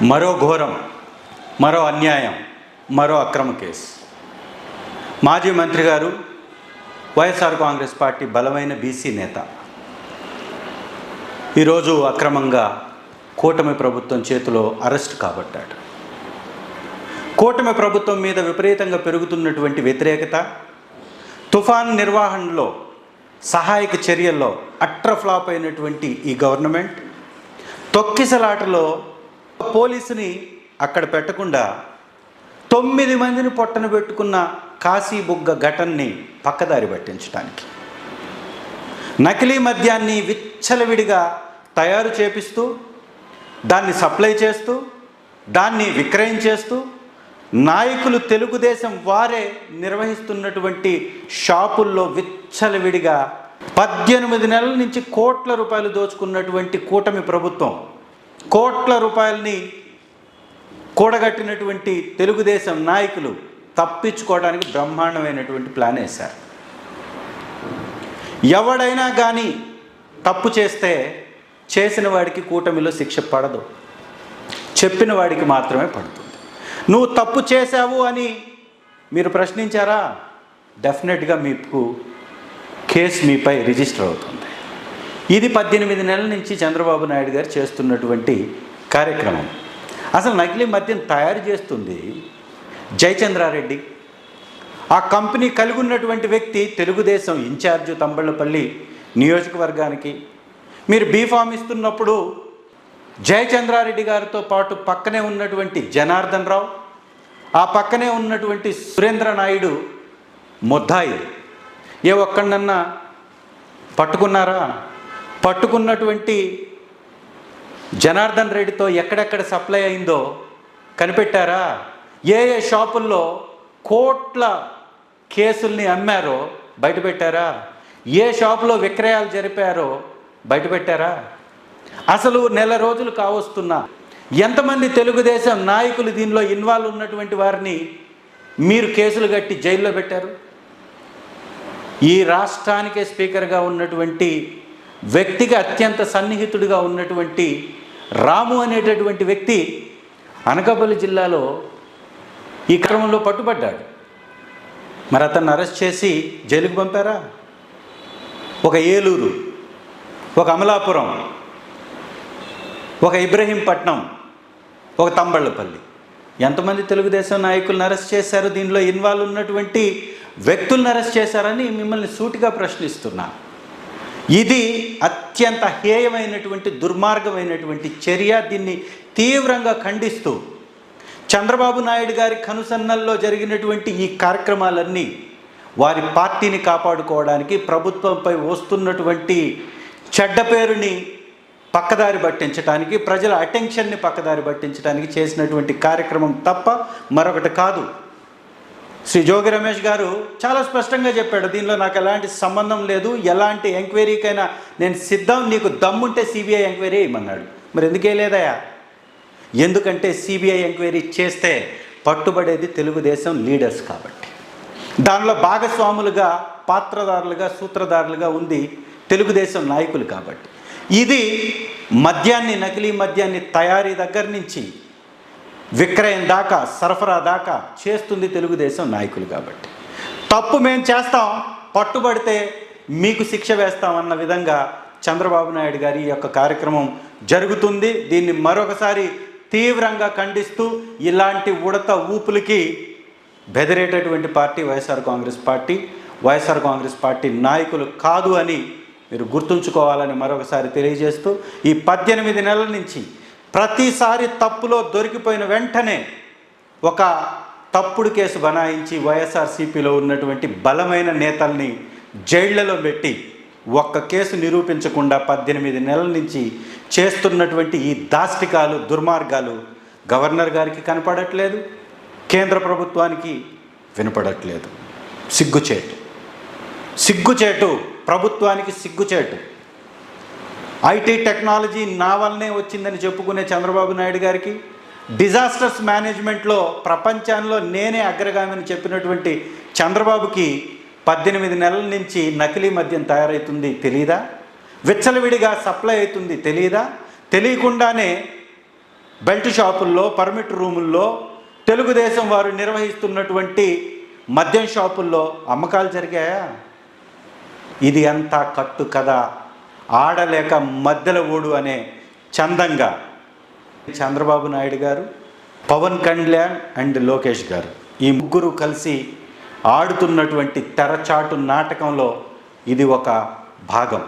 మరో ఘోరం మరో అన్యాయం మరో అక్రమ కేసు. మాజీ మంత్రి గారు వైఎస్ఆర్ కాంగ్రెస్ పార్టీ బలమైన బీసీ నేత. ఈరోజు అక్రమంగా కూటమి ప్రభుత్వం చేతిలో అరెస్ట్ కాబట్టాడు. కూటమి ప్రభుత్వం మీద విపరీతంగా పెరుగుతున్నటువంటి వ్యతిరేకత తుఫాన్ నిర్వహణలో సహాయక చర్యల్లో అట్రఫ్లాప్ అయినటువంటి ఈ గవర్నమెంట్ తొక్కిసలాటలో పోలీసుని అక్కడ పెట్టకుండా తొమ్మిది మందిని పొట్టన పెట్టుకున్న కాశీబుగ్గ ఘటనని పక్కదారి పట్టించడానికి నకిలీ మద్యాన్ని విచ్చలవిడిగా తయారు చేపిస్తూ దాన్ని సప్లై చేస్తూ దాన్ని విక్రయించేస్తూ నాయకులు తెలుగుదేశం వారే నిర్వహిస్తున్నటువంటి షాపుల్లో విచ్చలవిడిగా పద్దెనిమిది నెలల నుంచి కోట్ల రూపాయలు దోచుకున్నటువంటి కూటమి ప్రభుత్వం కోట్ల రూపాయలని కూడగట్టినటువంటి తెలుగుదేశం నాయకులు తప్పించుకోవడానికి బ్రహ్మాండమైనటువంటి ప్లాన్ వేశారు. ఎవడైనా కానీ తప్పు చేస్తే చేసిన వాడికి కూటమిలో శిక్ష పడదు. చెప్పిన వాడికి మాత్రమే పడుతుంది నువ్వు తప్పు చేశావు అని మీరు ప్రశ్నించారా? డెఫినెట్గా మీకు కేసు మీపై రిజిస్టర్ అవుతుంది. ఇది పద్దెనిమిది నెలల నుంచి చంద్రబాబు నాయుడు గారు చేస్తున్నటువంటి కార్యక్రమం. అసలు నకిలీ మద్యం తయారు చేస్తుంది జయచంద్రారెడ్డి. ఆ కంపెనీ కలిగి ఉన్నటువంటి వ్యక్తి తెలుగుదేశం ఇన్ఛార్జ్ తంబళ్ళపల్లి నియోజకవర్గానికి. మీరు బీఫామ్ ఇస్తున్నప్పుడు జయచంద్రారెడ్డి గారితో పాటు పక్కనే ఉన్నటువంటి జనార్దన్ రావు ఆ పక్కనే ఉన్నటువంటి సురేంద్ర నాయుడు ముద్దాయి. ఏ ఒక్కడన్నా పట్టుకున్నారా? పట్టుకున్నటువంటి జనార్దన్ రెడ్డితో ఎక్కడెక్కడ సప్లై అయిందో కనిపెట్టారా? ఏ ఏ షాపుల్లో కోట్ల కేసుల్ని అమ్మారో బయటపెట్టారా? ఏ షాపులో విక్రయాలు జరిపారో బయటపెట్టారా? అసలు నెల రోజులు కావస్తున్నా ఎంతమంది తెలుగుదేశం నాయకులు దీనిలో ఇన్వాల్వ్ ఉన్నటువంటి వారిని మీరు కేసులు కట్టి జైల్లో పెట్టారు? ఈ రాష్ట్రానికే స్పీకర్గా ఉన్నటువంటి వ్యక్తిగా అత్యంత సన్నిహితుడిగా ఉన్నటువంటి రాము అనేటటువంటి వ్యక్తి అనకాపల్లి జిల్లాలో ఈ క్రమంలో పట్టుబడ్డాడు. మరి అతన్ని అరెస్ట్ చేసి జైలుకు పంపారా? ఒక ఏలూరు ఒక అమలాపురం ఒక ఇబ్రహీంపట్నం ఒక తంబళ్ళపల్లి. ఎంతమంది తెలుగుదేశం నాయకులను అరెస్ట్ చేశారు? దీనిలో ఇన్వాల్వ్ ఉన్నటువంటి వ్యక్తులను అరెస్ట్ చేశారని మిమ్మల్ని సూటిగా ప్రశ్నిస్తున్నాను ఇది అత్యంత హేయమైనటువంటి దుర్మార్గమైనటువంటి చర్య. దీన్ని తీవ్రంగా ఖండిస్తూ చంద్రబాబు నాయుడు గారి కనుసన్నల్లో జరిగినటువంటి ఈ కార్యక్రమాలన్నీ వారి పార్టీని కాపాడుకోవడానికి ప్రభుత్వంపై వస్తున్నటువంటి చెడ్డ పేరుని పక్కదారి పట్టించడానికి ప్రజల అటెన్షన్ని పక్కదారి పట్టించడానికి చేసినటువంటి కార్యక్రమం తప్ప మరొకటి కాదు. శ్రీ జోగి రమేష్ గారు చాలా స్పష్టంగా చెప్పాడు దీనిలో నాకు ఎలాంటి సంబంధం లేదు ఎలాంటి ఎంక్వైరీకైనా నేను సిద్ధం నీకు దమ్ముంటే సిబిఐ ఎంక్వైరీ ఇమ్మన్నాడు మరి ఎందుకే లేదయా ఎందుకంటే సిబిఐ ఎంక్వైరీ చేస్తే పట్టుబడేది తెలుగుదేశం లీడర్స్ కాబట్టి. దానిలో భాగస్వాములుగా పాత్రదారులుగా సూత్రధారులుగా ఉంది తెలుగుదేశం నాయకులు కాబట్టి. ఇది మద్యాన్ని నకిలీ మద్యాన్ని తయారీ దగ్గర నుంచి విక్రయం దాకా సరఫరా దాకా చేస్తుంది తెలుగుదేశం నాయకులు కాబట్టి. తప్పు మేము చేస్తాం పట్టుబడితే మీకు శిక్ష వేస్తామన్న విధంగా చంద్రబాబు నాయుడు గారి ఈ యొక్క కార్యక్రమం జరుగుతుంది. దీన్ని మరొకసారి తీవ్రంగా ఖండిస్తూ ఇలాంటి ఉడత ఊపులకి బెదిరేటటువంటి party YSR Congress party YSR Congress party నాయకులు కాదు అని మీరు గుర్తుంచుకోవాలని మరొకసారి తెలియజేస్తూ ఈ పద్దెనిమిది నెలల నుంచి ప్రతిసారి తప్పులో దొరికిపోయిన వెంటనే ఒక తప్పుడు కేసు బనాయించి వైఎస్ఆర్సీపీలో ఉన్నటువంటి బలమైన నేతల్ని జైళ్ళలో పెట్టి ఒక్క కేసు నిరూపించకుండా పద్దెనిమిది నెలల నుంచి చేస్తున్నటువంటి ఈ దాష్టికాలు దుర్మార్గాలు గవర్నర్ గారికి కనపడట్లేదు కేంద్ర ప్రభుత్వానికి వినపడట్లేదు. సిగ్గుచేటు. సిగ్గుచేటు ప్రభుత్వానికి సిగ్గుచేటు. ఐటీ టెక్నాలజీ నా వల్లనే వచ్చిందని చెప్పుకునే చంద్రబాబు నాయుడు గారికి డిజాస్టర్స్ మేనేజ్మెంట్లో ప్రపంచంలో నేనే అగ్రగామిని చెప్పినటువంటి చంద్రబాబుకి పద్దెనిమిది నెలల నుంచి నకిలీ మద్యం తయారవుతుంది తెలియదా విచ్చలవిడిగా సప్లై అవుతుంది తెలియదా తెలియకుండానే బెల్ట్ షాపుల్లో పర్మిట్ రూముల్లో తెలుగుదేశం వారు నిర్వహిస్తున్నటువంటి మద్యం షాపుల్లో అమ్మకాలు జరిగాయా? ఇది అంతా కట్టు కథ. ఆడలేక మధ్యల ఓడు అనే చందంగా చంద్రబాబు నాయుడు గారు పవన్ కళ్యాణ్ అండ్ లోకేష్ గారు ఈ ముగ్గురు కలిసి ఆడుతున్నటువంటి తెరచాటు నాటకంలో ఇది ఒక భాగం.